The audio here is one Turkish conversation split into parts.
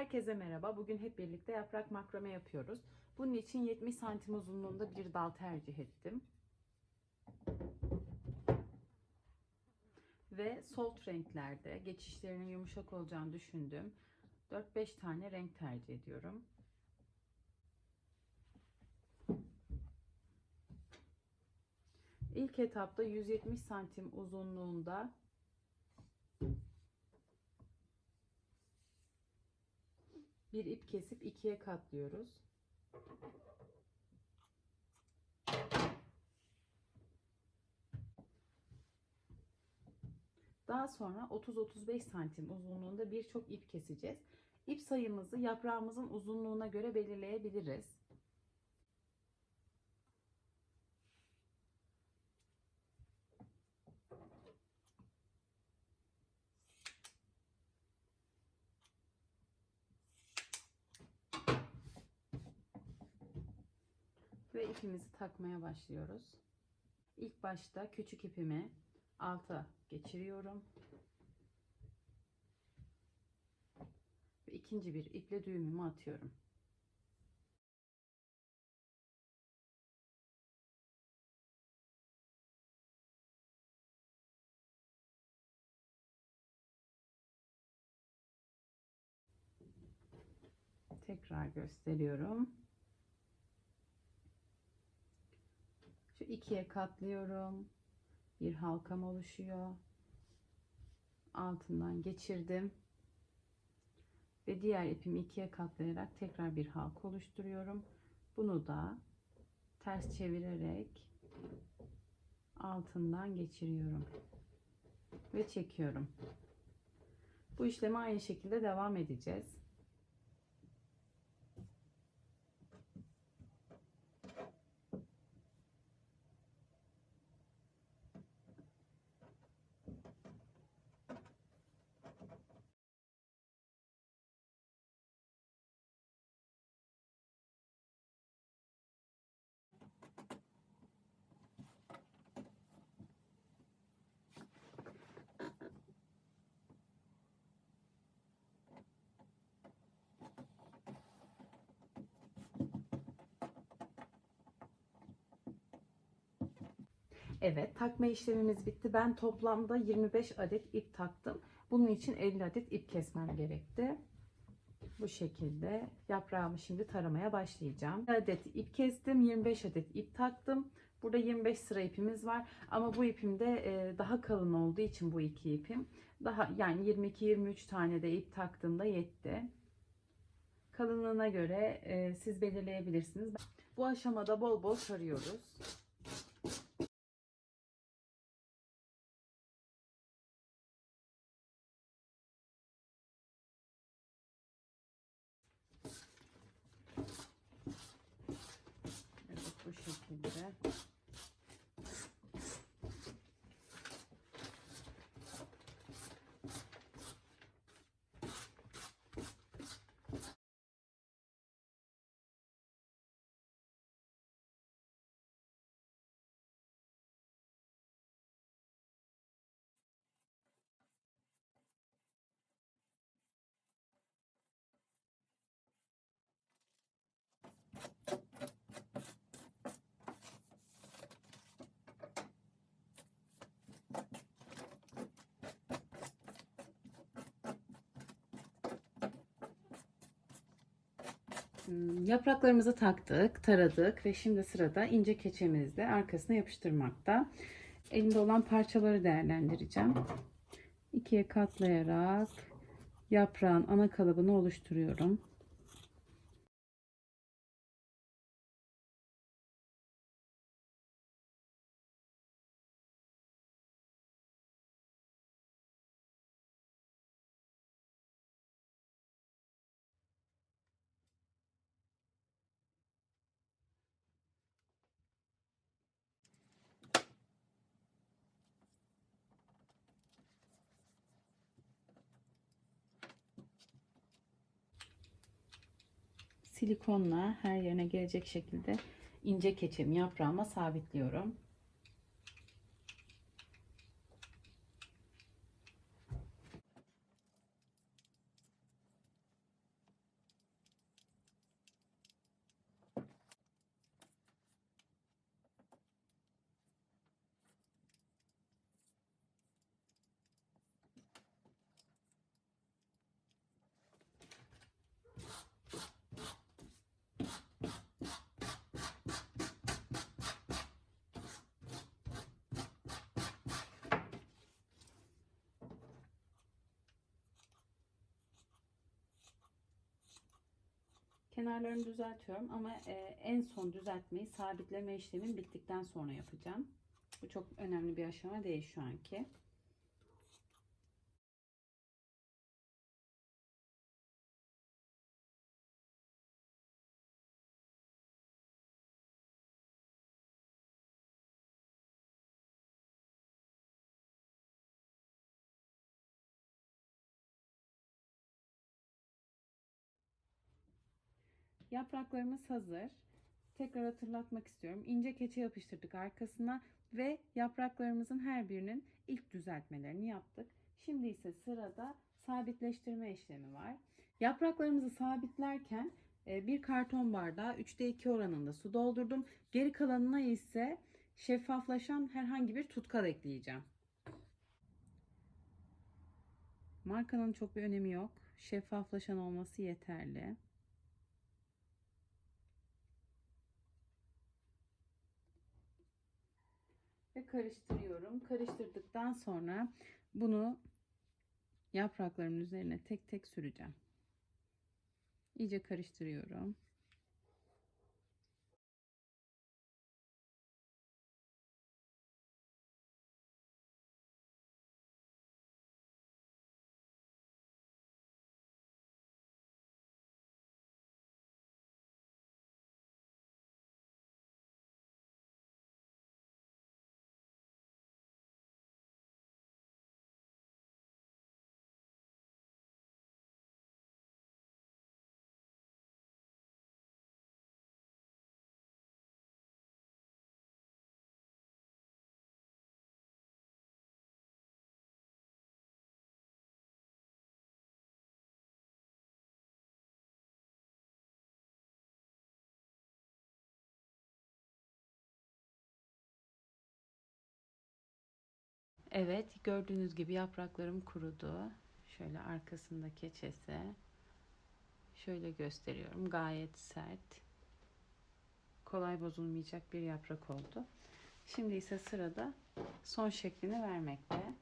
Herkese merhaba. Bugün hep birlikte yaprak makrame yapıyoruz. Bunun için 70 santim uzunluğunda bir dal tercih ettim. Ve soft renklerde geçişlerinin yumuşak olacağını düşündüm. 4-5 tane renk tercih ediyorum. İlk etapta 170 santim uzunluğunda bir ip kesip ikiye katlıyoruz. Daha sonra 30-35 santim uzunluğunda birçok ip keseceğiz. İp sayımızı yaprağımızın uzunluğuna göre belirleyebiliriz. Ve ipimizi takmaya başlıyoruz. İlk başta küçük ipimi alta geçiriyorum. Ve ikinci bir iple düğümümü atıyorum. Tekrar gösteriyorum. İkiye katlıyorum. Bir halkam oluşuyor. Altından geçirdim. Ve diğer ipimi ikiye katlayarak tekrar bir halka oluşturuyorum. Bunu da ters çevirerek altından geçiriyorum. Ve çekiyorum. Bu işlemi aynı şekilde devam edeceğiz. Evet takma işlemimiz bitti. Ben toplamda 25 adet ip taktım. Bunun için 50 adet ip kesmem gerekti. Bu şekilde yaprağımı şimdi taramaya başlayacağım. 1 adet ip kestim. 25 adet ip taktım. Burada 25 sıra ipimiz var. Ama bu ipim de e, daha kalın olduğu için bu iki ipim. Daha yani 22-23 tane de ip taktığımda yetti. Kalınlığına göre e, siz belirleyebilirsiniz. Bu aşamada bol bol sarıyoruz. Evet bu şekilde. Hmm, Yapraklarımızı taktık, taradık ve şimdi sırada ince keçemizle arkasına yapıştırmakta. Elimde olan parçaları değerlendireceğim. İkiye katlayarak yaprağın ana kalıbını oluşturuyorum. Silikonla her yerine gelecek şekilde ince keçemi yaprağıma sabitliyorum. Kenarlarını düzeltiyorum ama e, en son düzeltmeyi sabitleme işlemim bittikten sonra yapacağım. Bu çok önemli bir aşama değil şu anki. Yapraklarımız hazır. Tekrar hatırlatmak istiyorum. İnce keçe yapıştırdık arkasına ve yapraklarımızın her birinin ilk düzeltmelerini yaptık. Şimdi ise sırada sabitleştirme işlemi var. Yapraklarımızı sabitlerken e, bir karton bardağı 3'te 2 oranında su doldurdum. Geri kalanına ise şeffaflaşan herhangi bir tutkal ekleyeceğim. Markanın çok bir önemi yok. Şeffaflaşan olması yeterli. Ve karıştırıyorum. Karıştırdıktan sonra bunu yapraklarımın üzerine tek tek süreceğim. İyice karıştırıyorum. Evet, gördüğünüz gibi yapraklarım kurudu. Şöyle arkasında keçesi. Şöyle gösteriyorum. Gayet sert. Kolay bozulmayacak bir yaprak oldu. Şimdi ise sırada son şeklini vermekte.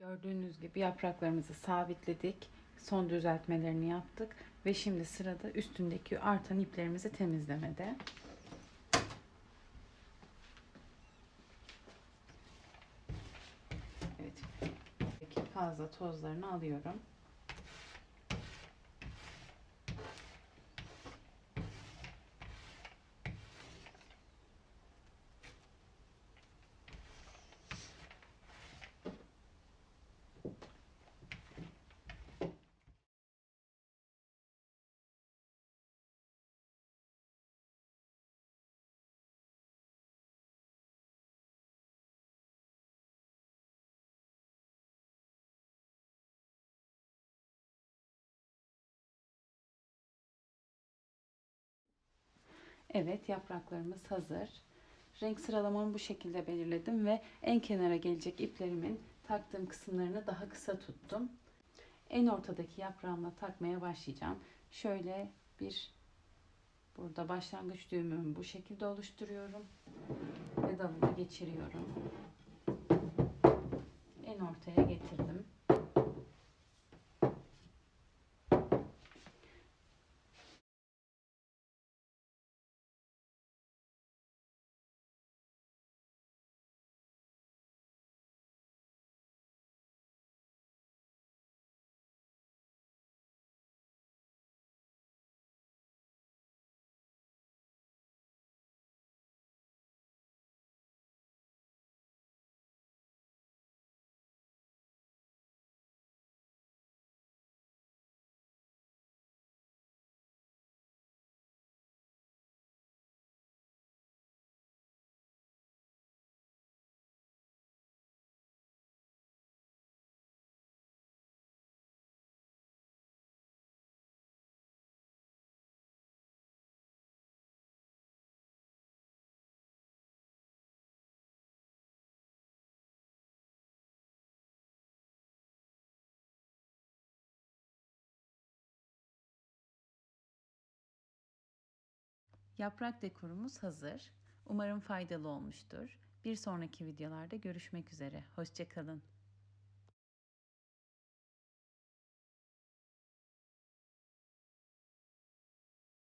Gördüğünüz gibi yapraklarımızı sabitledik. Son düzeltmelerini yaptık. Ve şimdi sırada üstündeki artan iplerimizi temizlemede. Evet. Fazla tozlarını alıyorum. Evet yapraklarımız hazır. Renk sıralamamı bu şekilde belirledim ve en kenara gelecek iplerimin taktığım kısımlarını daha kısa tuttum. En ortadaki yaprağımla takmaya başlayacağım. Şöyle bir burada başlangıç düğümümü bu şekilde oluşturuyorum. Ve dalını geçiriyorum. Yaprak dekorumuz hazır. Umarım faydalı olmuştur. Bir sonraki videolarda görüşmek üzere. Hoşçakalın.